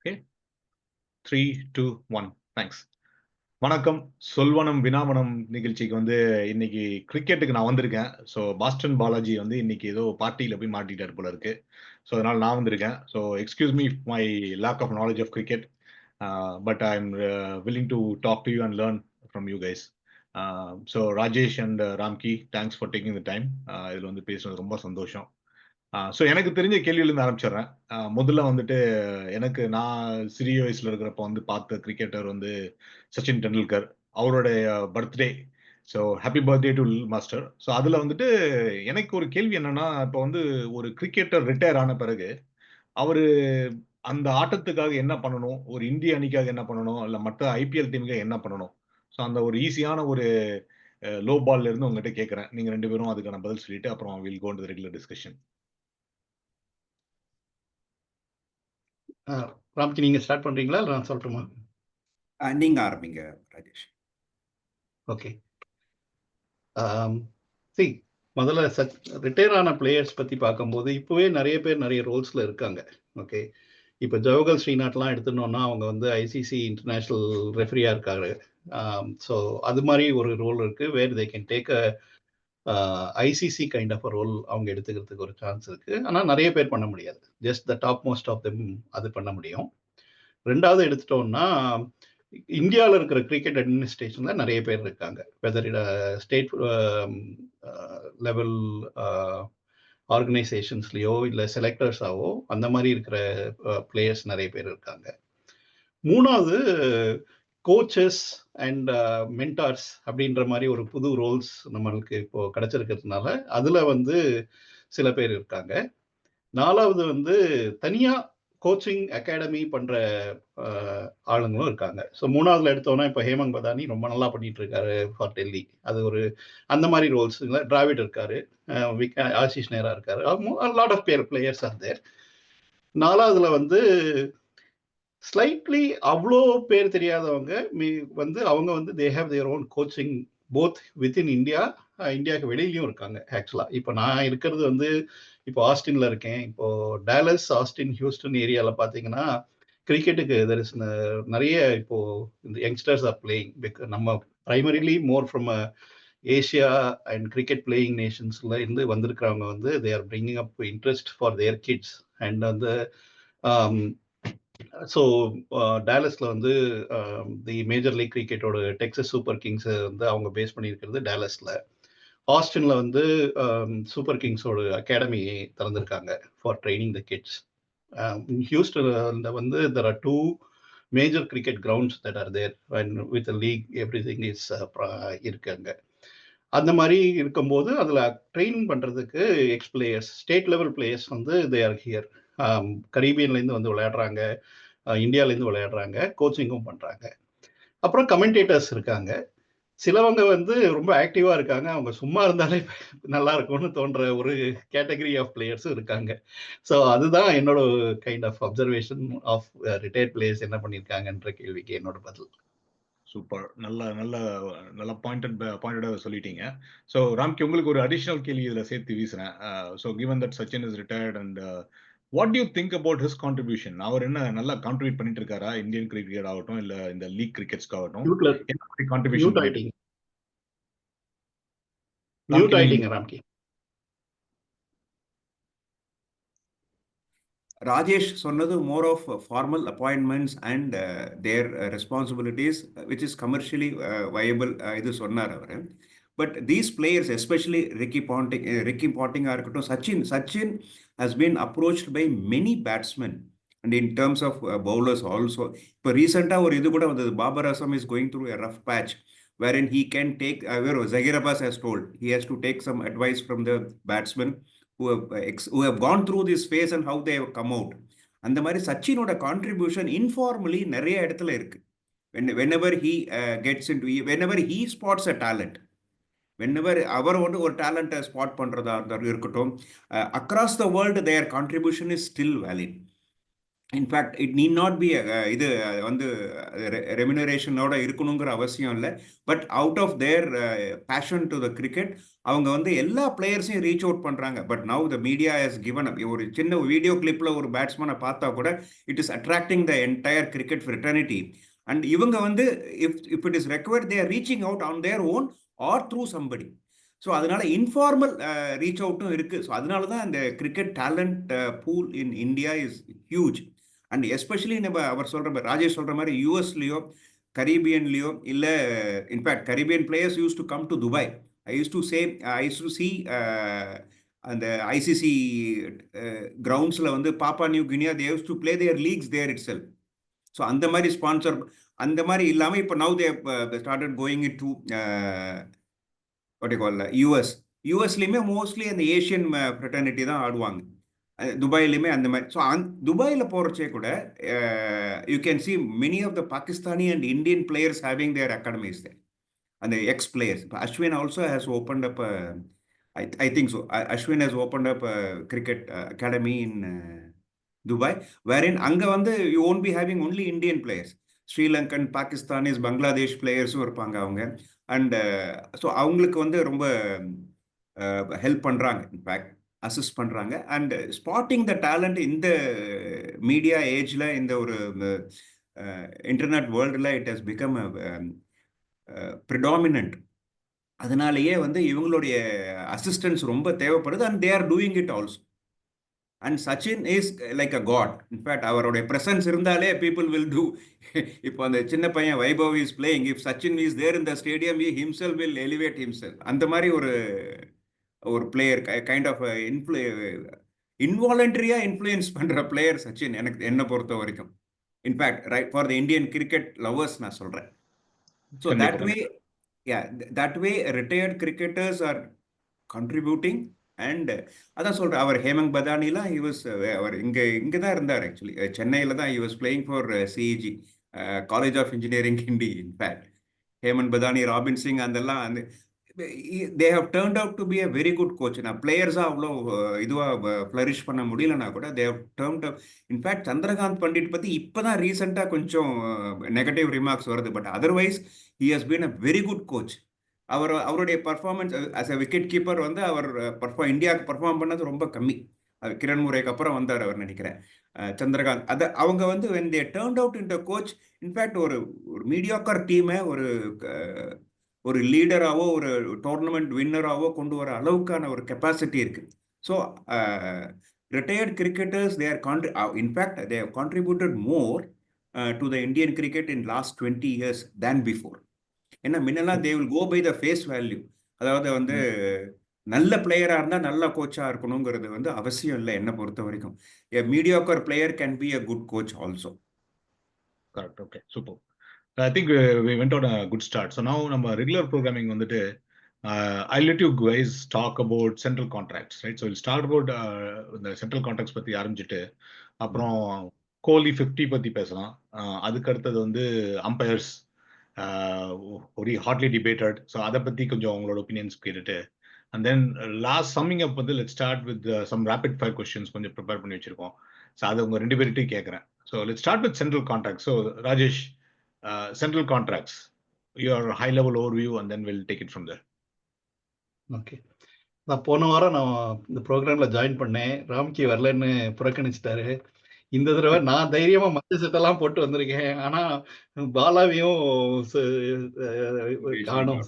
Okay three two one thanks வணக்கம். சொல்வனம் வினாவனம் நிகழ்ச்சிக்கு வந்து இன்னைக்கு கிரிக்கெட்டுக்கு நான் வந்திருக்கேன். ஸோ பாஸ்டன் பாலாஜி வந்து இன்னைக்கு ஏதோ பார்ட்டியில் போய் மாட்டிட்டார் போல இருக்கு. ஸோ அதனால நான் வந்திருக்கேன். So excuse me my lack of knowledge of cricket but I am willing to talk to you and learn from you guys so Rajesh and Ramki thanks for taking the time இதில் வந்து பேசுனது ரொம்ப சந்தோஷம். So எனக்கு தெரிஞ்ச கேள்வியிலேருந்து ஆரம்பிச்சிடுறேன். முதல்ல வந்துட்டு எனக்கு நான் சிறிய வயசுல இருக்கிறப்ப வந்து பார்த்த கிரிக்கெட்டர் வந்து சச்சின் டெண்டுல்கர். அவருடைய birthday so happy birthday to master so அதில் வந்துட்டு எனக்கு ஒரு கேள்வி என்னன்னா இப்போ வந்து ஒரு கிரிக்கெட்டர் ரிட்டையர் ஆன பிறகு அவர் அந்த ஆட்டத்துக்காக என்ன பண்ணணும்? ஒரு இந்திய அணிக்காக என்ன பண்ணணும்? இல்லை மற்ற ஐபிஎல் டீமுக்காக என்ன பண்ணணும்? ஸோ அந்த ஒரு ஈஸியான ஒரு லோ பால்ல இருந்து உங்ககிட்ட கேட்குறேன் நீங்கள் ரெண்டு பேரும் அதுக்கான பதில் சொல்லிட்டு அப்புறம் will go on regular discussion Ramki நீங்க ஸ்டார்ட் பண்றீங்களா? நான் சொல்லட்டுமா? நீங்க ஆரம்பிங்க ராஜேஷ். ஓகே. சி முதல்ல சச் ரிட்டையர் ஆன பிளேயர்ஸ் பற்றி பார்க்கும்போது இப்போவே நிறைய பேர் நிறைய ரோல்ஸில் இருக்காங்க ஓகே இப்போ ஜவஹர்லால் ஸ்ரீநாத்லாம் எடுத்துனோன்னா அவங்க வந்து ஐசிசி இன்டர்நேஷ்னல் ரெஃபரியாக இருக்காரு. ஸோ அது மாதிரி ஒரு ரோல் இருக்குது where they can take a ICC kind of a role அவங்க எடுத்துக்கிறதுக்கு ஒரு சான்ஸ் இருக்கு. ஆனால் நிறைய பேர் பண்ண முடியாது. Just the top most of them அது பண்ண முடியும். ரெண்டாவது எடுத்துட்டோம்னா இந்தியாவில் இருக்கிற கிரிக்கெட் அட்மினிஸ்ட்ரேஷனில் நிறைய பேர் இருக்காங்க. வெதர் ஸ்டேட் லெவல் ஆர்கனைசேஷன்ஸ்லேயோ இல்லை செலக்டர்ஸாவோ அந்த மாதிரி இருக்கிற பிளேயர்ஸ் நிறைய பேர் இருக்காங்க. மூணாவது கோச்சஸ் அண்ட் மென்டார்ஸ் அப்படின்ற மாதிரி ஒரு புது ரோல்ஸ் நம்மளுக்கு இப்போ கிடைச்சிருக்கிறதுனால அதில் வந்து சில பேர் இருக்காங்க. நாலாவது வந்து தனியாக கோச்சிங் அகாடமி பண்ணுற ஆளுங்களும் இருக்காங்க. ஸோ மூணாவதுல எடுத்தோன்னா இப்போ ஹேமங் பதானி ரொம்ப நல்லா பண்ணிட்டு இருக்காரு ஃபார் டெல்லி அது ஒரு அந்த மாதிரி ரோல்ஸ் டிராவிட் இருக்காரு ஆஷிஷ் நேரா இருக்காரு. லாட் ஆஃப் பேர் பிளேயர்ஸ் ஆர் தேர் நாலாவதுல வந்து ஸ்லைட்லி அவ்வளோ பேர் தெரியாதவங்க மீ வந்து அவங்க வந்து they have their own coaching both within India இந்தியாவுக்கு வெளியிலையும் இருக்காங்க ஆக்சுவலாக இப்போ நான் இருக்கிறது வந்து இப்போ ஆஸ்டின்ல இருக்கேன். இப்போ டேலஸ் ஆஸ்டின் ஹியூஸ்டன் ஏரியாவில் பார்த்தீங்கன்னா கிரிக்கெட்டுக்கு தெர் இஸ் நிறைய இப்போ இந்த யங்ஸ்டர்ஸ் ஆர் பிளேயிங் நம்ம primarily more from Asia and cricket playing நேஷன்ஸ்ல இருந்து வந்திருக்கிறவங்க வந்து they are bringing up interest for their kids and வந்து um, ஸோ டேலஸில் வந்து தி மேஜர் லீக் கிரிக்கெட்டோட டெக்ஸஸ் சூப்பர் கிங்ஸை வந்து அவங்க பேஸ் பண்ணியிருக்கிறது டேலஸில் ஆஸ்டின்ல வந்து சூப்பர் கிங்ஸோட அகாடமி திறந்திருக்காங்க ஃபார் ட்ரைனிங் த கிட்ஸ் ஹியூஸ்டனில் வந்து there are two major cricket grounds that are there and with league thing is இருக்காங்க. அந்த மாதிரி இருக்கும்போது அதில் ட்ரெயின் பண்ணுறதுக்கு ex players state level players வந்து தே ஆர் ஹியர் கரீபியன்லேருந்து வந்து விளையாடுறாங்க இந்தியாவிலேருந்து விளையாடுறாங்க கோச்சிங்கும் பண்ணுறாங்க அப்புறம் கமெண்டேட்டர்ஸ் இருக்காங்க. சிலவங்க வந்து ரொம்ப ஆக்டிவாக இருக்காங்க. அவங்க சும்மா இருந்தாலே நல்லா இருக்கும்னு தோன்ற ஒரு கேட்டகரி ஆஃப் பிளேயர்ஸும் இருக்காங்க. ஸோ அதுதான் என்னோட kind of observation of retired players என்ன பண்ணியிருக்காங்கன்ற கேள்விக்கு என்னோட பதில். சூப்பர். நல்ல நல்ல நல்ல பாயிண்டட் பாயிண்டடாக சொல்லிட்டீங்க. ஸோ ராம்கி உங்களுக்கு ஒரு அடிஷ்னல் கேள்வி இதில் சேர்த்து வீசுறேன். So given that Sachin is retired and what you think about his contribution அவர் என்ன நல்லா கான்ட்ரிபியூட் பண்ணிட்டு இருக்காரா இந்தியன் கிரிக்கெட் ஆகட்டும் இல்ல இந்த லீக் கிரிக்கெட்ஸ்க்கு ஆகட்டும். கான்ட்ரிபியூஷன் மியூட் ஆயிட்டீங்க. ராம்கி ராஜேஷ் சொன்னது more of formal appointments and their responsibilities which is commercially viable இது சொன்னார் அவர். but these players especially Ricky Ponting Ricky பாண்டிங்காக இருக்கட்டும் Sachin Sachin has been approached by many batsmen and in terms of uh, bowlers also இப்போ ரீசெண்டாக ஒரு இது கூட வந்தது Babar Azam is going through a rough patch wherein he can take uh, where Zahir Abbas has told he has to take some advice from the batsmen who have ex, who have gone through this phase and how they have come out அந்த மாதிரி சச்சினோட contribution informally நிறைய இடத்துல இருக்கு when whenever he uh, gets into whenever he spots a talent whenever அவர் வந்து ஒரு டேலண்ட்டை spot பண்ணுறதா இருந்தாலும் இருக்கட்டும் across the world their contribution is still valid in fact it need not be இது வந்து ரெமினரேஷனோட இருக்கணுங்கிற அவசியம் இல்லை. But out of their passion to the cricket அவங்க வந்து எல்லா பிளேயர்ஸையும் ரீச் அவுட் பண்ணுறாங்க but now the media is given up ஒரு சின்ன வீடியோ கிளிப்பில் ஒரு பேட்ஸ்மேனை பார்த்தா கூட it is attracting the entire cricket fraternity and இவங்க வந்து if if it is required their reaching out on their own or through somebody so அதனால இன்ஃபார்மல் ரீச் அவுட்டும் இருக்குது ஸோ அதனால தான் இந்த cricket talent pool in India is huge and especially நம்ம அவர் சொல்கிற ராஜேஷ் சொல்கிற மாதிரி யூஎஸ்லேயோ கரீபியன்லேயோ இல்லை in fact Caribbean players use to come to Dubai I use to say I use to see அந்த ஐசிசி கிரவுண்ட்ஸில் வந்து Papua New Guinea they use to play their leagues there itself so அந்த மாதிரி ஸ்பான்சர் அந்த மாதிரி இல்லாமல் இப்போ now they started going to what call US யூஎஸ்லேயுமே mostly அந்த ஏஷியன் ஃப்ரெட்டர்னிட்டி தான் ஆடுவாங்க. அஹ் துபாயிலையுமே அந்த மாதிரி. ஸோ அந் துபாயில் போகிறச்சே கூட you can see many of the Pakistani and Indian players having their academies there அந்த எக்ஸ் பிளேயர்ஸ் இப்போ Ashwin also has open up I I think so Ashwin has open up cricket academy in Dubai wherein அங்கே வந்து you won't be having only Indian players Sri Lankan Pakistanis Bangladesh பிளேயர்ஸும் இருப்பாங்க அவங்க. And so uh, அவங்களுக்கு வந்து ரொம்ப help பண்ணுறாங்க in fact assist பண்ணுறாங்க and spotting the talent இந்த மீடியா ஏஜில் இந்த ஒரு இன்டர்நெட் வேர்ல்டில் இட் ஹஸ் பிகம் ப்ரிடாமினன்ட் அதனாலேயே வந்து இவங்களுடைய அசிஸ்டன்ஸ் ரொம்ப தேவைப்படுது. And they are doing it also and Sachin is like a god in fact அவருடைய ப்ரெசன்ஸ் இருந்தாலே பீப்புள் வில் டூ இப்போ அந்த சின்ன பையன் Vaibhav is playing if Sachin is there இந்த stadium he himself will elevate himself அந்த மாதிரி ஒரு ஒரு பிளேயர் கைண்ட் ஆஃப் இன்ஃப்ளூ இன்வாலண்டரியாக இன்ஃப்ளூயன்ஸ் பண்ணுற பிளேயர் சச்சின் எனக்கு என்னை பொறுத்த வரைக்கும். In fact right for the Indian cricket lovers நான் சொல்கிறேன் so that way yeah that way retired cricketers are contributing and அதான் சொல்கிறேன் அவர் ஹேமங் பதானிலாம் யூஸ் uh, அவர் இங்கே இங்கே தான் இருந்தார் ஆக்சுவலி சென்னையில் தான் use playing for CEG college of engineering Guindy in fact Hemang Badani Robin Singh அதெல்லாம் அந்த they have turned out to be a very good coach நான் பிளேயர்ஸாக அவ்வளோ இதுவாக ஃப்ளரிஷ் பண்ண முடியலனா கூட they have turned up in fact Chandrakant Pandit பற்றி இப்போ தான் ரீசெண்டாக கொஞ்சம் நெகட்டிவ் ரிமார்க்ஸ் வருது. But otherwise he has been a very good coach அவர் அவருடைய performance as a wicket keeper வந்து அவர் பர்ஃபார்ம் இந்தியாவுக்கு பர்ஃபார்ம் பண்ணது ரொம்ப கம்மி. அது கிரண் முறைக்கு அப்புறம் வந்தார் அவர் நினைக்கிறேன். சந்திரகாந்த். அதை அவங்க வந்து when they turn out in the coach in fact ஒரு ஒரு மீடியாக்கர் டீமை ஒரு ஒரு லீடராகவோ ஒரு டோர்னமெண்ட் வின்னராகவோ கொண்டு வர அளவுக்கான ஒரு கெப்பாசிட்டி இருக்கு. So retired cricketers they are country in fact they have contributed more to the Indian cricket in last twenty years than before ஏன்னா முன்னெல்லாம் they will go by the face value அதாவது வந்து நல்ல பிளேயராக இருந்தால் நல்ல கோச்சாக இருக்கணுங்கிறது வந்து அவசியம் இல்லை என்னை பொறுத்த வரைக்கும். A mediocre player can be a good coach also correct okay super I think we went on a good start so now நம்ம ரெகுலர் ப்ரோக்ராமிங் வந்துட்டு I let you guys talk about central contracts right so start about இந்த central contracts பற்றி ஆரம்பிச்சுட்டு அப்புறம் கோலி fifty பற்றி பேசலாம். அதுக்கு அடுத்தது வந்து அம்பையர்ஸ் ஒரு ஹாட்லி டிபேட்டட் ஸோ அதை பற்றி கொஞ்சம் உங்களோட ஒப்பீனியன்ஸ் கேட்டுட்டு and then last summing up வந்து let start with some rapid fire questions கொஞ்சம் ப்ரிப்பேர் பண்ணி வச்சிருக்கோம் ஸோ அதை உங்கள் ரெண்டு பேர்கிட்டையும் கேட்குறேன் so let start with central contract so Rajesh central contracts your high level overview and then will take it from there okay நான் போன வாரம் நான் இந்த ப்ரோக்ராம்ல ஜாயின் பண்ணேன் ராம்கி வரலன்னு புறக்கணிச்சிட்டாரு இந்த தடவை நான் தைரியமா மற்ற செட்டெல்லாம் போட்டு வந்திருக்கேன். ஆனா பாலாவையும் காணும்.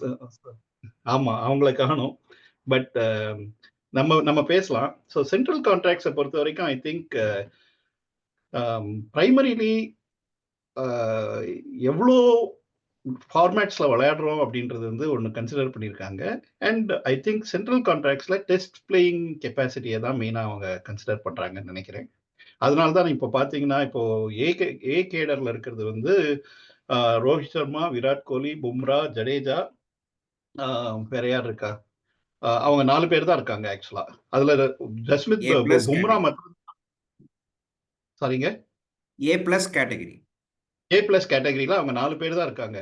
ஆமா அவங்கள காணும். பட் நம்ம நம்ம பேசலாம். ஸோ சென்ட்ரல் கான்ட்ராக்ட்ஸை பொறுத்த வரைக்கும் ஐ திங்க் ப்ரைமரிலி எவ்வளோ ஃபார்மேட்ஸில் விளையாடுறோம் அப்படின்றது வந்து ஒன்று கன்சிடர் பண்ணியிருக்காங்க. அண்ட் ஐ திங்க் சென்ட்ரல் கான்ட்ராக்ட்ஸில் டெஸ்ட் பிளேயிங் கெப்பாசிட்டியை தான் மெயினாக அவங்க கன்சிடர் பண்ணுறாங்கன்னு நினைக்கிறேன். அதனால தான் இப்போ பார்த்தீங்கன்னா இப்போ ஏ ஏ கேடரில் இருக்கிறது வந்து ரோஹித் சர்மா விராட் கோலி பும்ரா ஜடேஜா வேற யார் இருக்கா? அவங்க நாலு பேர் தான் இருக்காங்க ஆக்சுவலா அதுல ஜஸ்மித் பும்ரா மட்டும் சாரிங்க A plus category A plus கேட்டகரியில் அவங்க நாலு பேர் தான் இருக்காங்க.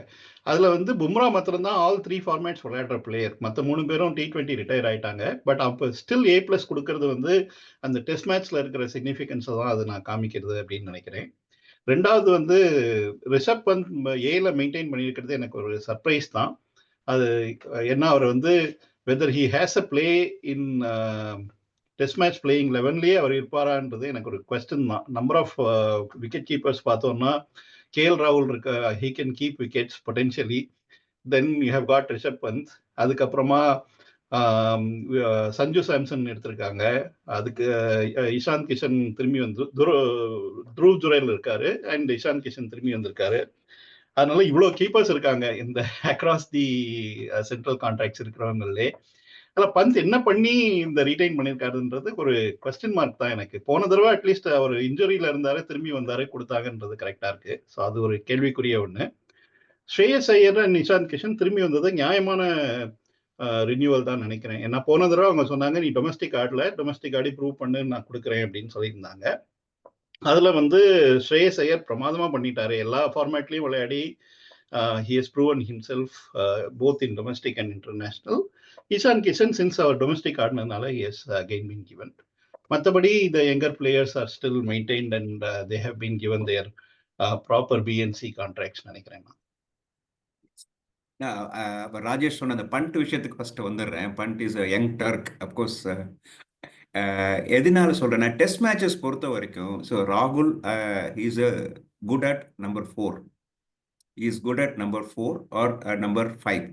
அதில் வந்து பும்ரா மாத்திரம் தான் ஆல் த்ரீ ஃபார்மேட்ஸ் விளையாடுற பிளேயர் மற்ற மூணு பேரும் டி டுவெண்ட்டி ரிட்டையர் ஆயிட்டாங்க. பட் அப்போ ஸ்டில் ஏ பிளஸ் கொடுக்கறது வந்து அந்த டெஸ்ட் மேட்ச்ல இருக்கிற சிக்னிஃபிகன்ஸை தான் அது நான் காமிக்கிறது அப்படின்னு நினைக்கிறேன். ரெண்டாவது வந்து ரிஷப் பந்த் ஏல மெயின்டைன் பண்ணியிருக்கிறது எனக்கு ஒரு சர்ப்ரைஸ் தான். அது என்ன அவர் வந்து whether he has a play in test match playing லெவன்லேயே அவர் இருப்பாரான்றது எனக்கு ஒரு கொஸ்டின் தான். நம்பர் ஆஃப் விக்கெட் கீப்பர்ஸ் பார்த்தோம்னா கேஎல் ராகுல் இருக்க he can keep wickets potentially then you have got Rishabh Pant அதுக்கப்புறமா சஞ்சு சாம்சன் எடுத்திருக்காங்க. அதுக்கு இஷாந்த் கிஷன் திரும்பி வந்து துரு துருவ் ஜுரேல் இருக்காரு அண்ட் இஷாந்த் கிஷன் திரும்பி வந்திருக்காரு. அதனால இவ்வளோ கீப்பர்ஸ் இருக்காங்க. இந்த அக்ராஸ் தி சென்ட்ரல் கான்ட்ராக்ட்ஸ் இருக்கிறவங்களே. அதில் பந்த் என்ன பண்ணி இந்த ரீடைன் பண்ணியிருக்காருன்றது ஒரு கொஸ்டின் மார்க் தான் எனக்கு. போன தடவை அட்லீஸ்ட் அவர் இன்ஜுரியில் இருந்தார் திரும்பி வந்தார் கொடுத்தாங்கன்றது கரெக்டாக இருக்கு. ஸோ அது ஒரு கேள்விக்குரிய ஒன்று ஸ்ரேயஸ் ஐயர் நிஷாந்த் கிஷன் திரும்பி வந்தது நியாயமான ரினியூவல் தான் நினைக்கிறேன். ஏன்னா போன தடவை அவங்க சொன்னாங்க நீ டொமஸ்டிக் ஆடல டொமஸ்டிக் ஆடி ப்ரூவ் பண்ணு நான் கொடுக்குறேன் அப்படின்னு சொல்லியிருந்தாங்க. அதில் வந்து ஸ்ரேயஸ் ஐயர் பிரமாதமாக பண்ணிட்டாரு. எல்லா ஃபார்மேட்லேயும் விளையாடி he has proven himself both in domestic and international Ishan Kishan since our domestic ஆடினதுனால எஸ் அகெயின் பீன் கிவன் மற்றபடி the younger players are still maintained and they have been given their proper BNC contracts நினைக்கிறேன் நான். ராஜேஷ் சொன்ன அந்த பண்ட் விஷயத்துக்கு first வந்துடுறேன். Pant is young Turk of course எதனால சொல்கிறேன்னா டெஸ்ட் மேட்சஸ் பொறுத்த வரைக்கும் ஸோ ராகுல் is a good at number four is good at number four or number five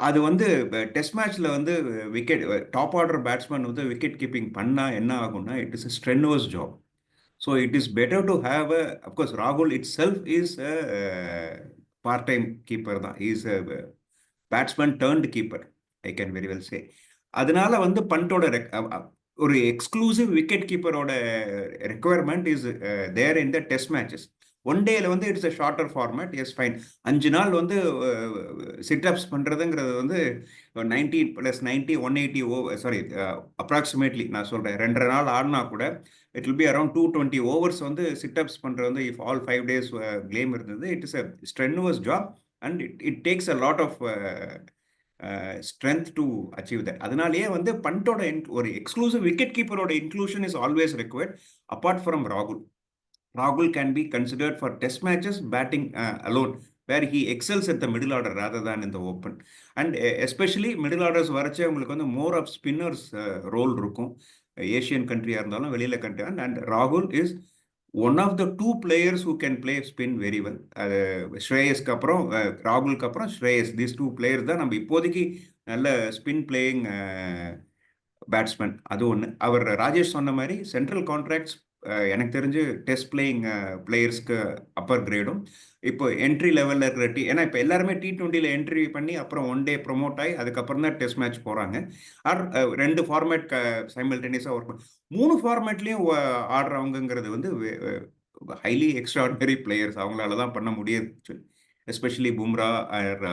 அது வந்து டெஸ்ட் மேட்ச்ல வந்து விக்கெட் டாப் ஆர்டர் பேட்ஸ்மேன் வந்து விக்கெட் கீப்பிங் பண்ணா என்ன ஆகும்னா it is strenuous job so it is better to have a of course ராகுல் itself is a part time keeper தான். Is a batsman turned keeper I can very well say அதனால வந்து பண்டோட ஒரு exclusive wicket கீப்பரோட requirement is there in the test matches one டேல வந்து it's a shorter format is fine அஞ்சு நாள் வந்து சிட்அப்ஸ் பண்ணுறதுங்கிறது வந்து ninety plus ninety one eighty oh sorry approximately நான் சொல்கிறேன் ரெண்டரை நாள் ஆடினா கூட it will be around two twenty overs வந்து சிட்அப்ஸ் பண்ணுறது வந்து if all five days game இருந்தது it is a strenuous job and it it takes a lot of strength to achieve that அதனாலேயே வந்து பண்டோட ஒரு exclusive wicket கீப்பரோட inclusion is always required apart from ராகுல் Rahul can be considered for test matches batting uh, alone, where he excels at the middle order rather than in the open. And uh, especially middle orders வரைச்சே உங்களுக்கு வந்து more of spinners role இருக்கும். Asian கண்ட்ரியாக இருந்தாலும் வெளியில் country and ராகுல் is one of the two players who can play spin very well அது ஸ்ரேயஸ்க்கு அப்புறம் uh, ராகுலுக்கு அப்புறம் ஸ்ரேயஸ். தீஸ் டூ பிளேயர்ஸ் தான் நம்ம இப்போதைக்கு நல்ல ஸ்பின் பிளேயிங் பேட்ஸ்மேன் அது ஒன்று அவர் ராஜேஷ் சொன்ன மாதிரி சென்ட்ரல் கான்ட்ராக்ட்ஸ் எனக்கு தெரிஞ்சு டெஸ்ட் பிளேயிங் பிளேயர்ஸ்க்கு அப்பர் கிரேடும். இப்போ என்ட்ரி லெவலில் இருக்கிற டி ஏன்னா இப்போ எல்லாருமே டி ட்வெண்ட்டியில் என்ட்ரி பண்ணி அப்புறம் ஒன் டே ப்ரொமோட் ஆகி அதுக்கப்புறம் தான் டெஸ்ட் மேட்ச் போகிறாங்க ஆர் ரெண்டு ஃபார்மேட் க டென்னிஸாக ஒர்க் மூணு ஃபார்மேட்லேயும் ஆடுறவங்கிறது வந்து ஹைலி எக்ஸ்ட்ராடினரி பிளேயர்ஸ் அவங்களால தான் பண்ண முடியாது எஸ்பெஷலி பும்ரா ஆர்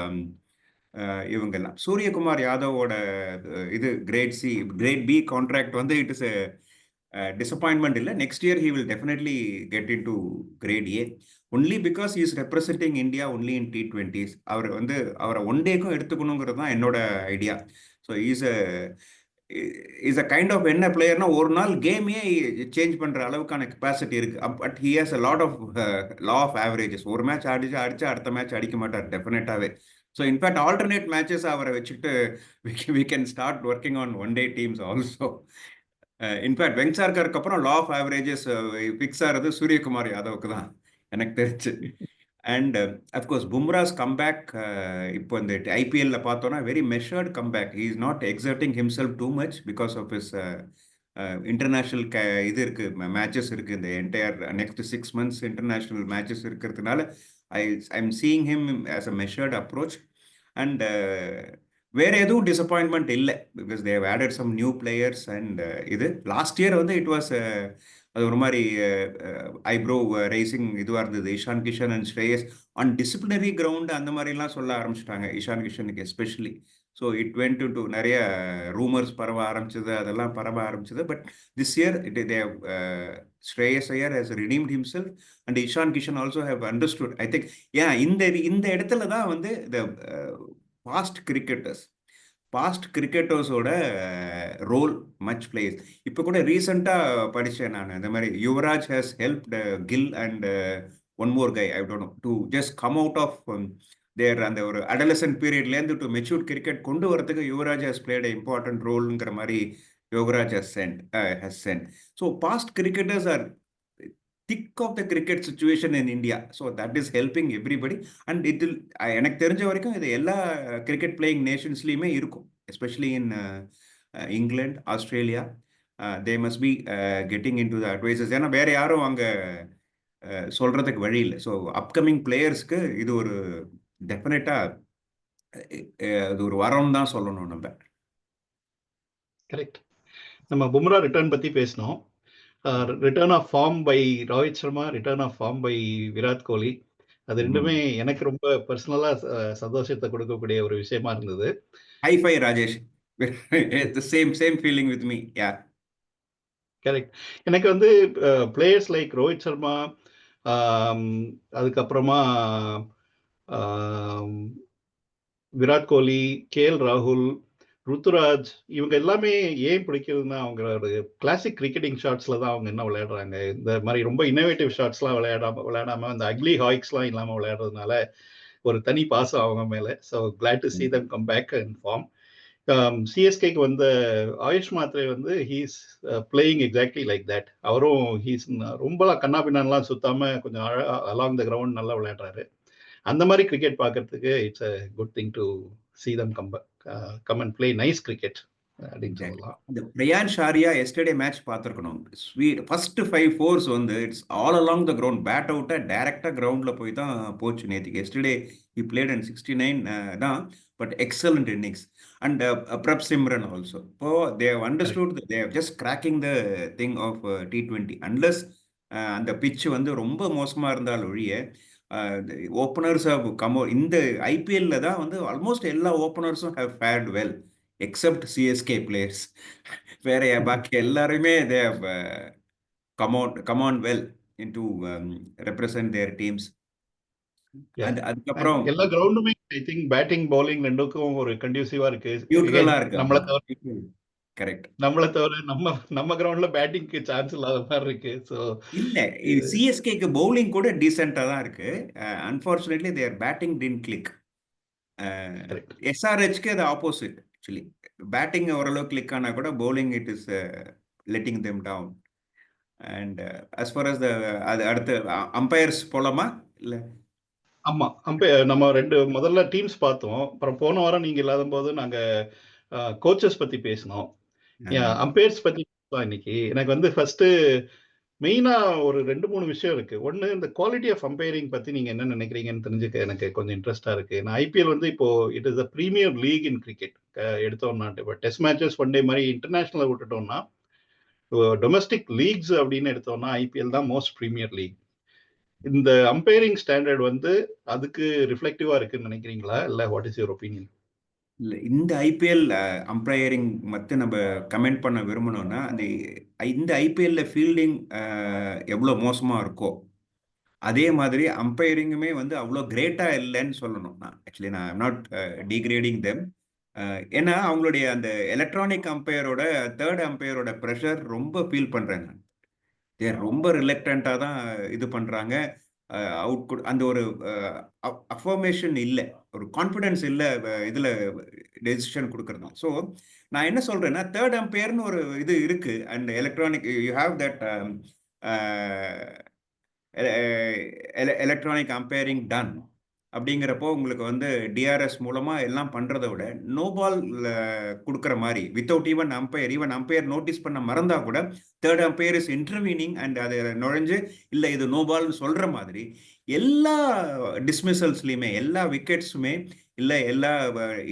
இவங்கெல்லாம். சூரியகுமார் யாதவோட இது grade C grade B contract வந்து இட் இஸ் டிசப்பாயின்மெண்ட் இல்லை. Next year he will definitely get into grade A only because is representing India only in T அவர் வந்து அவரை ஒன் டேக்கும் எடுத்துக்கணுங்கிறது தான் என்னோட idea so is a is a kind of என்ன பிளேயர்னா ஒரு நாள் கேமே சேஞ்ச் பண்ணுற அளவுக்கான கெப்பாசிட்டி இருக்கு. But he has a lot of low of averages ஒரு மேட்ச் அடிச்சு அடிச்சு அடுத்த மேட்ச் அடிக்க மாட்டார் டெஃபினட்டாகவே so in fact alternate matches அவரை வச்சுட்டு we can start working on one day teams also in fact வெங்சார்கருக்கு அப்புறம் லா ஆஃப் ஆவரேஜஸ் ஃபிக்ஸ் ஆகிறது சூரியகுமார் யாதவுக்கு தான் எனக்கு தெரிஞ்சு. அண்ட் அஃப்கோர்ஸ் பும்ராஸ் கம்பேக் இப்போ இந்த ஐபிஎல்ல பார்த்தோன்னா very measured comeback he is not exerting himself too much because of is international க இது இருக்கு மேட்சஸ் இருக்கு இந்த entire next six months international matches இருக்கிறதுனால I I am seeing him as a measured approach and வேற எதுவும் disappointment இல்லை. Because they added some new players and இது லாஸ்ட் இயர் வந்து இட் வாஸ் uh, அது ஒரு மாதிரி ஐப்ரோ ரைசிங் இதுவாக இருந்தது. Ishan Kishan and Shreyas on disciplinary ground அந்த மாதிரிலாம் சொல்ல ஆரம்பிச்சிட்டாங்க. Ishan கிஷனுக்கு especially so it went to நிறைய uh, ரூமர்ஸ் பரவ ஆரம்பிச்சது. அதெல்லாம் பரவ ஆரம்பிச்சது. But this year it they Shreyas Iyer has redeemed himself and Ishan Kishan also have understood I think ஏன் இந்த இந்த இடத்துல தான் வந்து த பாஸ்ட் கிரிக்கெட்டர்ஸ் பாஸ்ட் கிரிக்கெட்டர்ஸோட ரோல் மச் பிளேஸ் இப்போ கூட ரீசெண்டாக படித்தேன் நான். இந்த மாதிரி Yuvraj has help Gill and one more guy I don't to just come out of there அந்த ஒரு அடலசன் பீரியட்லேருந்து டு மெச்சூர்ட் கிரிக்கெட் கொண்டு வரதுக்கு யுவராஜ் ஹஸ் பிளேட் இம்பார்ட்டன்ட் ரோல்ங்கிற மாதிரி Yuvraj has sent has sent so past cricketers are thick of the cricket situation in India so that is helping everybody and it'll எனக்கு தெரிஞ்ச வரைக்கும் இது எல்லா கிரிக்கெட் பிளேயிங் நேஷன்ஸ்லேயுமே இருக்கும். Especially in England Australia they must be getting into the advices ஏன்னா வேற யாரும் அங்கே uh, சொல்றதுக்கு வழி இல்லை. ஸோ அப்கமிங் பிளேயர்ஸ்க்கு இது ஒரு டெஃபினட்டாக இது ஒரு வரம் தான் சொல்லணும் நம்ம. கரெக்ட் நம்ம பும்ரா ரிட்டர்ன் பத்தி பேசினோம். Return of form by Rohit Sharma return of form by Virat Kohli. அது ரெண்டுமே எனக்கு ரொம்ப பர்சனலா சந்தோஷத்தை கொடுக்கக்கூடிய ஒரு விஷயமா இருந்தது. High five Rajesh. Same same feeling with me yeah correct எனக்கு வந்து பிளேயர்ஸ் லைக் ரோஹித் சர்மா அதுக்கப்புறமா விராட் கோலி கே எல் ராகுல் ருத்துராஜ் இவங்க எல்லாமே ஏன் பிடிக்கிறதுனா அவங்களோட கிளாசிக் கிரிக்கெட்டிங் ஷாட்ஸ்ல தான் அவங்க என்ன விளையாடுறாங்க. இந்த மாதிரி ரொம்ப இன்னோவேட்டிவ் ஷாட்ஸ்லாம் விளையாடாம விளையாடாம அந்த அக்லி ஹாய்க்ஸ்லாம் இல்லாமல் விளையாடுறதுனால ஒரு தனி பாசம் அவங்க மேலே. So glad to see them come back and form சிஎஸ்கேக்கு வந்த ஆயுஷ் மாத்ரே வந்து he's playing exactly like that அவரும் ஹீஸ் ரொம்பலாம் கண்ணா பின்னான்லாம் சுத்தாம கொஞ்சம் அலாங் த கிரவுண்ட் நல்லா விளையாடுறாரு. அந்த மாதிரி கிரிக்கெட் பார்க்கறதுக்கு it's a good thing to see them come and play nice cricket அப்படின்னு சொல்லலாம். இந்த பிரியான் ஷாரியா எஸ்டர்டே மேட்ச் பார்த்துருக்கணும். ஸ்வீட் ஃபர்ஸ்ட் ஃபைவ் ஃபோர்ஸ் வந்து it's all along the ground bat அவுட்டை டேரெக்டாக கிரவுண்டில் போய் தான் போச்சு நேற்றுக்கு yesterday he played and sixty nine தான் but excellent innings and Prabh Simran also இப்போ they understood they just cracking the thing of T twenty unless அந்த பிச்சு வந்து ரொம்ப மோசமாக இருந்தால் ஒழிய ஓப்பனர்ஸ் ஹவ் கம் இந்த ஐபிஎல்ல தான் வந்து ஆல்மோஸ்ட் எல்லா ஓப்பனர்ஸும் have fared well except CSK players வேற பாக்கி எல்லாருமே they have come out come on well into represent their teams அதுக்கப்புறம் எல்லா கிரவுண்டுமே ஐ திங்க் பேட்டிங் பவுலிங் ரெண்டுக்கும் ஒரு கண்டியூசிவா இருக்கு. நம்மள கரெக்ட் நம்மள தவிர நம்ம நம்ம கிரவுண்ட்ல பேட்டிங்க்கு சான்ஸ் இல்லாத மாதிரி இருக்கு. சோ இல்ல சிஎஸ்கேக்கு பவுலிங் கூட டீசெண்டா தான் இருக்கு. Unfortunately their batting didn't click எஸ்ஆர்ஹெச்க்கு அது ஆப்போசிட் ஆக்சுவலி பேட்டிங் ஓரளவு கிளிக் ஆனா கூட bowling it is letting them down and as far as the அது அடுத்து அம்பையர்ஸ் போலாமா? இல்ல? ஆமா அம்பையர் நம்ம ரெண்டு முதல்ல டீம்ஸ் பார்த்தோம். அப்புறம் போன வாரம் நீங்க இல்லாத போது நாங்க கோச்சஸ் பத்தி பேசினோம். அம்பையர்ஸ் பத்தி இன்னைக்கு? எனக்கு வந்து ஃபர்ஸ்ட் மெயினா ஒரு ரெண்டு மூணு விஷயம் இருக்கு. ஒன்னு இந்த குவாலிட்டி ஆஃப் அம்பையரிங் பத்தி நீங்க என்ன நினைக்கிறீங்கன்னு தெரிஞ்சுக்க எனக்கு கொஞ்சம் இன்ட்ரெஸ்டா இருக்கு. நான் ஐபிஎல் வந்து இப்போ it is a premier league in cricket எடுத்தோம்னா இப்போ டெஸ்ட் மேட்சஸ் ஒன் டே மாதிரி இன்டர்நேஷனல் விட்டுட்டோம்னா டொமஸ்டிக் லீக்ஸ் அப்படின்னு எடுத்தோம்னா ஐபிஎல் தான் மோஸ்ட் ப்ரீமியர் லீக் இந்த அம்பையரிங் ஸ்டாண்டர்ட் வந்து அதுக்கு ரிஃப்ளெக்டிவா இருக்குன்னு நினைக்கிறீங்களா? இல்ல வாட் இஸ் யுவர் ஒப்பீனியன் இல்லை இந்த ஐபிஎல் அம்பையரிங் மற்ற நம்ம கமெண்ட் பண்ண விரும்பணும்னா அந்த இந்த ஐபிஎல்ல ஃபீல்டிங் எவ்வளோ மோசமாக இருக்கோ அதே மாதிரி அம்பையரிங்குமே வந்து அவ்வளோ கிரேட்டாக இல்லைன்னு சொல்லணும். நான் ஆக்சுவலி நான் ஐம் நாட் டிகிரேடிங் தெம் ஏன்னா அவங்களுடைய அந்த எலக்ட்ரானிக் அம்பையரோட தேர்ட் அம்பையரோட ப்ரெஷர் ரொம்ப ஃபீல் பண்ணுறேன் நான். தேர் ரொம்ப ரிலக்டண்ட்டாக தான் இது பண்ணுறாங்க அவுட் அந்த ஒரு அஃபர்மேஷன் இல்லை. ஒரு கான்ஃபிடென்ஸ் இல்லை இதில் டெசிஷன் கொடுக்கறது ஸோ நான் என்ன சொல்கிறேன்னா தேர்ட் அம்பையர்னு ஒரு இது இருக்குது and electronic you have that electronic umpiring done அப்படிங்கிறப்போ உங்களுக்கு வந்து டிஆர்எஸ் மூலமாக எல்லாம் பண்ணுறத விட நோ பால் கொடுக்குற மாதிரி without even umpire even umpire notice பண்ண மறந்தா கூட third umpire is intervening and அதை நுழைஞ்சு இல்லை இது நோ பால்னு சொல்கிற மாதிரி எல்லா டிஸ்மிசல்ஸ்லையுமே எல்லா விக்கெட்ஸுமே இல்லை எல்லா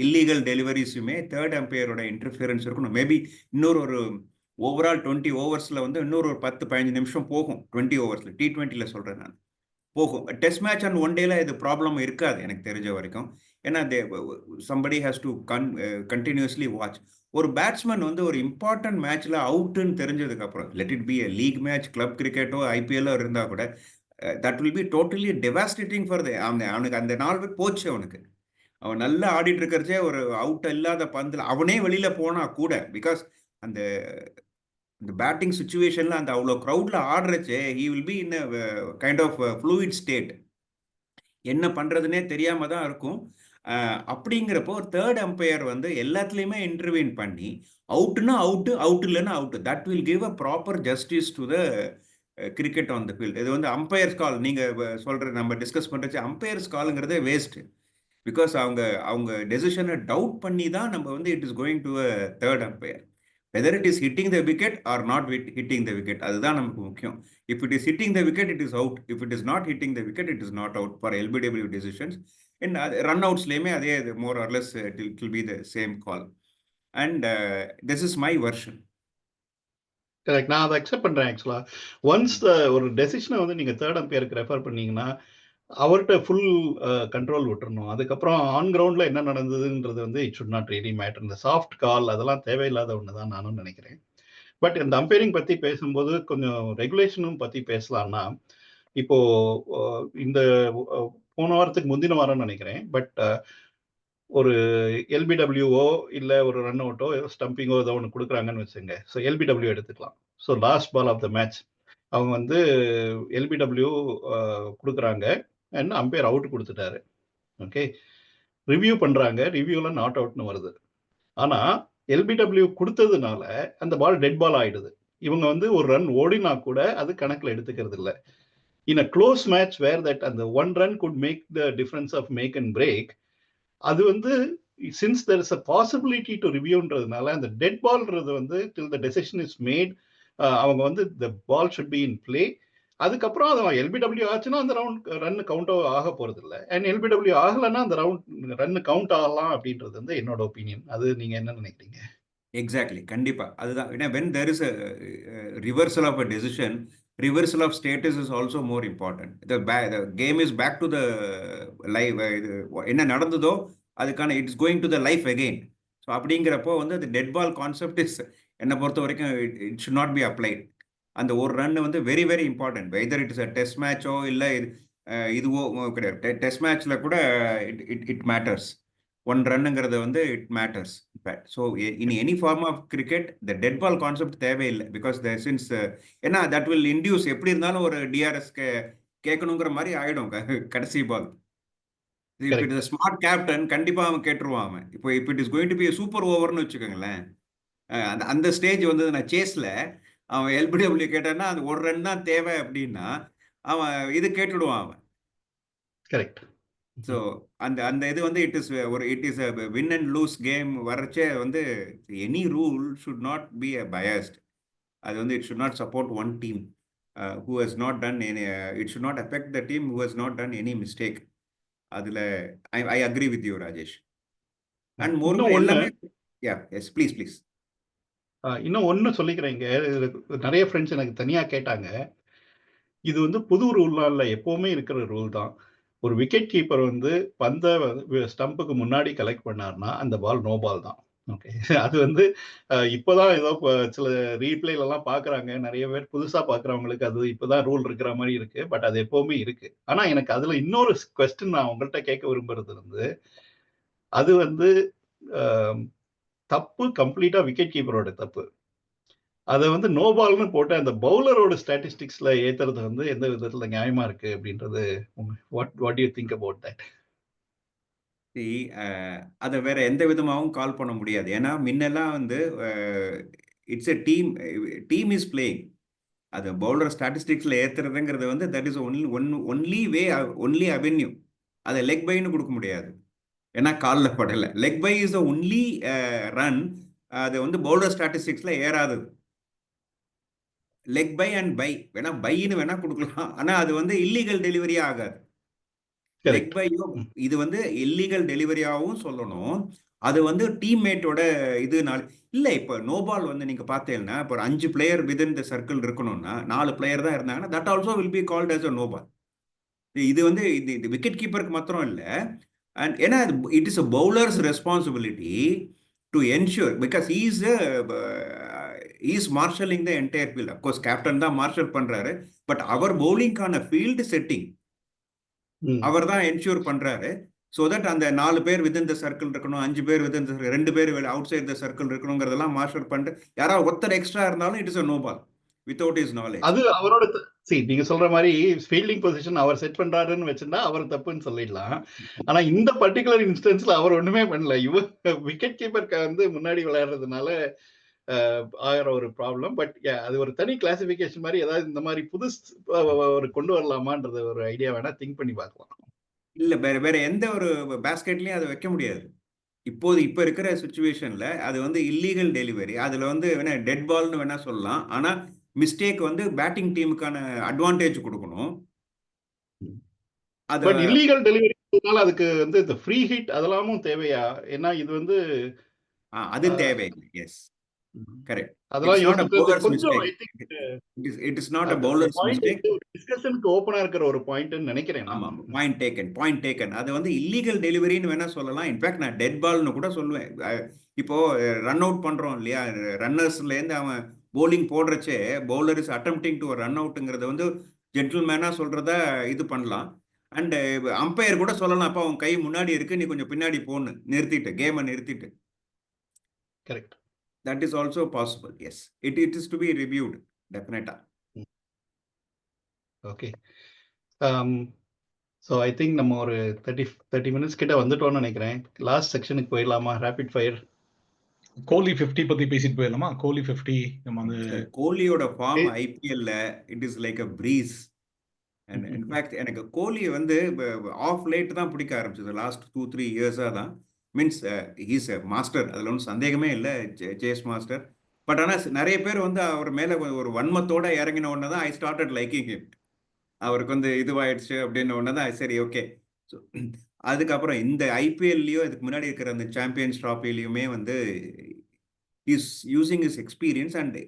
இல்லீகல் டெலிவரிஸுமே தேர்ட் அம்பையரோட இன்டர்ஃபியரன்ஸ் இருக்கணும். மேபி இன்னொரு ஒரு ஓவரால் டுவெண்ட்டி ஓவர்ஸில் வந்து இன்னொரு ஒரு பத்து பதினஞ்சு நிமிஷம் போகும் டுவெண்ட்டி ஓவர்ஸில் டி ட்வெண்ட்டியில் சொல்கிறேன் நான். போகும். டெஸ்ட் மேட்ச் அண்ட் ஒன் டேல இது ப்ராப்ளம் இருக்காது எனக்கு தெரிஞ்ச வரைக்கும். ஏன்னா தே சம்படி ஹேஸ் டு கன் கண்டினியூஸ்லி வாட்ச் ஒரு பேட்ஸ்மேன் வந்து ஒரு இம்பார்ட்டன்ட் மேட்ச்ல அவுட்டுன்னு தெரிஞ்சதுக்கு அப்புறம் let it be a league match club கிரிக்கெட்டோ ஐபிஎல்லோ இருந்தா கூட that will be totally devastating for the அவனுக்கு அந்த நாள் போச்சு அவனுக்கு. அவன் நல்லா ஆடிட்டு இருக்கிறச்சே ஒரு அவுட் இல்லாத பந்தில் அவனே வெளியில போனா கூட பிகாஸ் அந்த இந்த பேட்டிங் சுச்சுவேஷன்ல அந்த அவ்வளோ க்ரௌட்ல ஆடுறச்சே he will be in kind of fluid state என்ன பண்ணுறதுனே தெரியாம தான் இருக்கும். அப்படிங்கிறப்போ ஒரு தேர்ட் அம்பையர் வந்து எல்லாத்துலேயுமே இன்டர்வீன் பண்ணி அவுட்டுன்னா அவுட்டு அவுட் இல்லைன்னா out that will give a proper justice to the cricket on the field இது வந்து அம்பையர்ஸ் கால் நீங்கள் வ- நம்ம டிஸ்கஸ் பண்ணுறச்சு அம்பையர்ஸ் காலுங்கிறதே வேஸ்ட்டு பிகாஸ் அவங்க அவங்க டெசிஷனை டவுட் பண்ணி தான் நம்ம வந்து it is going to a third umpire whether it is hitting the wicket or not hitting the wicket அதுதான் நமக்கு முக்கியம். If it is hitting the wicket it is out if it is not hitting the wicket it is not out for LBW decisions and run அவுட்ஸ்லேயுமே அதே more or less it will be the same call and this is my version correct நான் அதை accept பண்றேன் ஆக்சுவலா once ஒரு டெசிஷனை வந்து நீங்க third அம்பையருக்கு refer பண்ணீங்கன்னா அவர்கிட்ட ஃபுல் கண்ட்ரோல் விட்டுறணும். அதுக்கப்புறம் ஆன் கிரவுண்ட்ல என்ன நடந்ததுன்றது வந்து it should not really matter இந்த சாஃப்ட் கால் அதெல்லாம் தேவையில்லாத ஒன்று தான் நானும் நினைக்கிறேன். பட் இந்த அம்பேரிங் பத்தி பேசும்போது கொஞ்சம் ரெகுலேஷனும் பத்தி பேசலாம்னா இப்போ இந்த போன வாரத்துக்கு முந்தின வாரம்னு நினைக்கிறேன். பட் ஒரு எல்பிடபிள்யூஓ இல்லை ஒரு ரன் அவுட்டோ ஸ்டம்பிங்கோ ஏதோ ஒன்று கொடுக்குறாங்கன்னு வச்சுங்க ஸோ எல்பிடபிள்யூ எடுத்துக்கலாம். So last ball of the match அவங்க வந்து எல்பிடபிள்யூ கொடுக்குறாங்க. அண்ட் அம்பையர் அவுட் கொடுத்துட்டாரு. ஓகே ரிவ்யூ பண்ணுறாங்க ரிவ்யூவில் நாட் அவுட்னு வருது. ஆனால் எல்பிடபிள்யூ கொடுத்ததுனால அந்த பால் டெட் பால் ஆயிடுது. இவங்க வந்து ஒரு ரன் ஓடினா கூட அது கணக்கில் எடுத்துக்கிறது இல்லை. In a close match where that அந்த one run could make the difference of make and break அது வந்து since there is a possibility to ரிவ்யூன்றதுனால அந்த டெட் பால்ன்றது வந்து till the decision is made அவங்க வந்து the ball should be in play அதுக்கப்புறம் அது எல்பிடபிள்யூ ஆச்சுன்னா அந்த ரவுண்ட் ரன் கவுண்ட் ஆக போறது இல்லை அண்ட் எல்பிடபிள்யூ ஆகலைன்னா அந்த ரவுண்ட் ரன் கவுண்ட் ஆகலாம் அப்படின்றது வந்து என்னோட ஒப்பீனியன் அது நீங்க என்ன நினைக்கிறீங்க? எக்ஸாக்ட்லி கண்டிப்பா. அதுதான். ஏன்னா when there is reversal of a decision reversal of status is also more important the game is back to the live இது என்ன நடந்ததோ அதுக்கான it's going to the life again so அப்படிங்கிறப்போ வந்து அது டெட் பால் கான்செப்ட் இஸ் என்னை பொறுத்த வரைக்கும் it should not be applied அந்த ஒரு ரன் வந்து very very important whether it is a test மேட்சோ இல்லை இது இதுவோ கிடையாது. டெஸ்ட் மேட்ச்சில் கூட it it it matters one ரன்னுங்கிறது வந்து it matters so in any form of cricket the dead ball concept தேவையில்லை. பிகாஸ் த சின்ஸ் ஏன்னா தட் வில் இன்டியூஸ் எப்படி இருந்தாலும் ஒரு டிஆர்எஸ் கே கேட்கணுங்கிற மாதிரி ஆயிடும். கடைசி பால் இப்போ இட் ஸ்மார்ட் கேப்டன் கண்டிப்பாக அவன் கேட்டுருவான் அவன். இப்போ இப்போ it is going to be super ஓவர்னு வச்சுக்கோங்களேன். அந்த அந்த ஸ்டேஜ் வந்து நான் சேஸ்ல அவன் எல்பிடபிள்யூ கேட்டான்னா அது ஒரு ரன் தான் தேவை அப்படின்னா அவன் இது கேட்டுடுவான் அவன். கரெக்ட் ஸோ அந்த அந்த இது வந்து இட் இஸ் ஒரு it is win and lose game வரச்சே வந்து any rule should not be a biased அது வந்து it should not support one team who has not done any it should not affect the team who has not done any mistake அதில் I I agree with you Rajesh and more எல்லாமே yeah yes please please இன்னும் ஒன்று சொல்லிக்கிறேன் நிறைய friends எனக்கு தனியாக கேட்டாங்க. இது வந்து புது ரூல்லாம் இல்லை. எப்போவுமே இருக்கிற ரூல் தான். ஒரு விக்கெட் கீப்பர் வந்து வந்த ஸ்டம்புக்கு முன்னாடி கலெக்ட் பண்ணார்னா அந்த பால் நோ பால் தான். ஓகே அது வந்து இப்போ இப்போதான் ஏதோ சில ரீப்ளேலலாம் பார்க்குறாங்க நிறைய பேர் புதுசாக பார்க்குறவங்களுக்கு அது இப்போதான் ரூல் இருக்கிற மாதிரி இருக்கு. பட் அது எப்போவுமே இருக்கு. ஆனால் எனக்கு அதில் இன்னொரு கொஸ்டின் நான் உங்கள்கிட்ட கேட்க விரும்புறது வந்து அது வந்து தப்பு கம்ப்ளீட்டா விக்கெட் கீப்பரோட தப்பு. அதை வந்து நோபால்னு போட்டு அந்த பவுலரோட ஸ்டாட்டிஸ்டிக்ஸ்ல ஏத்துறது வந்து எந்த விதத்துல நியாயமா இருக்கு அப்படின்றது what what you think about that அதை வேற எந்த விதமாகவும் கால் பண்ண முடியாது. ஏன்னா முன்னெல்லாம் வந்து it's a team team is playing அது பவுலர் ஸ்டாட்டிஸ்டிக்ஸில் ஏற்றுறதுங்கிறது வந்து that is only one only way only avenue அதை லெக் பைன்னு கொடுக்க முடியாது. ஏன்னா காலில் படலை. Leg bye is the only run அது வந்து பவுலர் ஸ்டாட்டிஸ்டிக்ஸில் ஏறாதது. லெக் பை அண்ட் பை வேணா பைன்னு வேணா கொடுக்கலாம். ஆனால் அது வந்து இல்லீகல் டெலிவரியே ஆகாது. லெக் பையோ இது வந்து இல்லீகல் டெலிவரியாகவும் சொல்லணும். அது வந்து டீம்மேட்டோட இதுனால இல்லை இப்போ நோபால் வந்து நீங்கள் பார்த்தீங்கன்னா இப்போ ஒரு அஞ்சு பிளேயர் விதின் த சர்க்கிள் இருக்கணும்னா நாலு பிளேயர் தான் இருந்தாங்கன்னா that also will be called as a no ball இது வந்து இது இது விக்கெட் கீப்பருக்கு மாத்திரம் இல்லை. அண்ட் ஏன்னா it is a bowler's responsibility to ensure because he's a, uh, he's marshalling the entire field. Of course, captain தான் மார்ஷல் பண்றாரு பட் அவர் பவுலிங்கான ஃபீல்டு செட்டிங். அவர் தான் என்ஷூர் பண்றாரு ஸோ தட் அந்த நாலு பேர் வித்தின் த சர்க்கிள் இருக்கணும் அஞ்சு பேர் வித்தின் த ரெண்டு பேர் அவுட் சைட் த சர்க்கிள் இருக்கணுங்கிறதெல்லாம் மாஸ்டர் பண்ணிட்டு யாராவது ஒருத்தர் எக்ஸ்ட்ரா இருந்தாலும் it is a no ball without is knowledge அது அவரோட சி நீங்க சொல்ற மாதிரி ஃபீல்டிங் பொசிஷன் அவர் செட் பண்றாருன்னு வச்சிருந்தா அவர் தப்புன்னு சொல்லிடலாம். ஆனா இந்த பர்டிகுலர் இன்ஸ்டன்ஸ்ல அவர் ஒண்ணுமே பண்ணல. இவ விக்கெட் கீப்பருக்கு வந்து முன்னாடி விளையாடுறதுனால ஆகிற ஒரு ப்ராப்ளம் பட் அது ஒரு தனி கிளாசிபிகேஷன் மாதிரி ஏதாவது இந்த மாதிரி அஹ், ஒரு கொண்டு வரலாமான்றது ஒரு ஐடியா வேணா திங்க் பண்ணி பார்க்கலாம். இல்ல வேற வேற எந்த ஒரு பேஸ்கெட்லயும் அதை வைக்க முடியாது. இப்போது இப்ப இருக்கிற சுச்சுவேஷன்ல அது வந்து இல்லீகல் டெலிவரி அதுல வந்து வேணா டெட் பால்னு வேணா சொல்லலாம். ஆனா மிஸ்டேக் வந்து பேட்டிங் டீமுக்கான அட்வான்டேஜ் கொடுக்கணும். அது இல்லீகல் டெலிவரினால அதுக்கு வந்து இந்த ஃப்ரீ ஹிட் அதெல்லாமும் தேவையா? ஏன்னா இது வந்து அது தேவையில்லை. எஸ் கரெக்ட் அதெல்லாம். Think it is not a mistake டிஸ்கஷனுக்கு ஓப்பனா இருக்கிற ஒரு பாயிண்ட்னு நினைக்கிறேன் நான். ஆமாம் பாயிண்ட் டேக்கன் பாயிண்ட் டேக்கன் அது வந்து இல்லீகல் டெலிவரின்னு வேணா சொல்லலாம். இன்ஃபேக்ட் நான் டெட் பால்னு கூட சொல்லுவேன். இப்போ ரன் அவுட் பண்றோம் இல்லையா? ரன்னர்ஸ்ல இருந்து அவன் bowling போடுறச்சே bowler is attempting to run அவுட்டுங்கிறத வந்து ஜென்டில்மேனா சொல்றத இது பண்ணலாம். அண்ட் அம்பையர் கூட சொல்லலாம். அப்போ அவன் கை முன்னாடி இருக்கு நீ கொஞ்சம் பின்னாடி போன்னு. நிறுத்திட்டு கேமை நிறுத்திட்டு. Correct that is also possible yes it it is to be reviewed டெஃபினட்டா ஓகே ஸோ ஐ திங்க் நம்ம ஒரு தேர்ட்டி தேர்ட்டி மினிட்ஸ் கிட்ட வந்துட்டோம்னு நினைக்கிறேன். லாஸ்ட் செக்ஷனுக்கு போயிடலாமா? ரேபிட் ஃபயர் கோலி 50 பத்தி பேசிட்டு போயிடலாமா? கோலி 50 நம்ம வந்து கோலியோட ஃபார்ம் ஐபிஎல்ல it is like a breeze and in fact எனக்கு கோலி வந்து ஆஃப் லைட் தான் பிடிக்க ஆரம்பிச்சது. லாஸ்ட் டூ த்ரீ இயர்ஸாக தான். மீன்ஸ் ஹீஸ் எ மாஸ்டர் அதில் ஒன்றும் சந்தேகமே இல்லை சேஸ் மாஸ்டர் பட் ஆனால் நிறைய பேர் வந்து அவர் மேலே ஒரு வன்மத்தோட இறங்கின உடனே தான் ஐ ஸ்டார்டட் லைக்கிங் ஹிம் அவருக்கு வந்து இதுவாயிடுச்சு அப்படின்னு உடனே தான் சரி ஓகே ஸோ அதுக்கப்புறம் இந்த ஐபிஎல்லையோ இதுக்கு முன்னாடி இருக்கிற அந்த சாம்பியன்ஸ் ட்ராஃபிலையுமே வந்து is using is experience and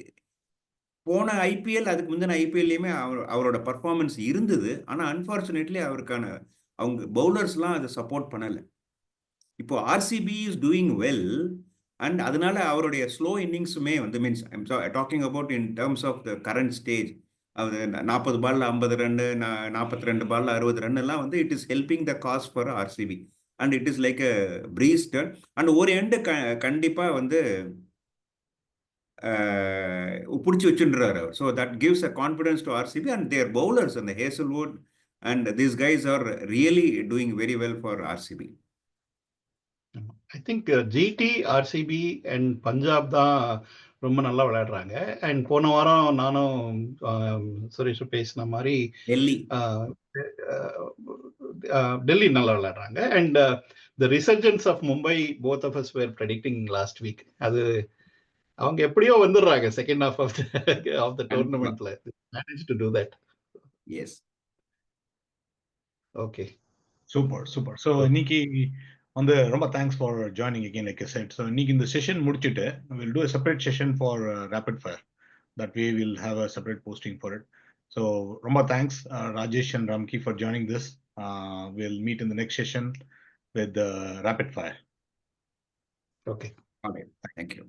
போன ஐபிஎல் அதுக்கு முந்தின ஐபிஎல்லையுமே அவர் அவரோட பர்ஃபார்மன்ஸ் இருந்தது. ஆனால் அன்ஃபார்ச்சுனேட்லி அவருக்கான அவங்க பவுலர்ஸ்லாம் அதை சப்போர்ட் பண்ணலை. இப்போ RCB is doing well and அதனால அவருடைய ஸ்லோ இன்னிங்ஸுமே வந்து means I'm talking about in terms of the current stage அது நாற்பது பால்ல ஐம்பது ரன்னு நாற்பத்தி ரெண்டு பால்ல அறுபது ரன் எல்லாம் வந்து it is helping the cause for RCB and it is like a breeze turn and ஒரு எண்டு க கண்டிப்பாக வந்து பிடிச்சி வச்சுன்றார் அவர். So that gives a confidence to RCB and their bowlers அந்த Hazlewood and these guys are really doing very well for RCB I think GT RCB and Punjab தான் ரொம்ப நல்லா விளையாடுறாங்க. அண்ட் போன வாரம் நானும் சுரேஷும் பேசின மாதிரி டெல்லி. டெல்லி நல்லா விளையாடுறாங்க. And the resurgence of Mumbai both of us were predicting last week அது அவங்க எப்படியோ வந்துடுறாங்க second half of of the டோர்னமெண்ட்ல manage to do that yes okay super super so இன்னைக்கு வந்து ரொம்ப thanks for joining again like said so இன்னைக்கு இந்த session முடிச்சுட்டு will do separate session for rapid fire that way will have a separate posting for it so ரொம்ப thanks Rajesh and Ramki for joining this will meet in the next session with rapid fire okay thank you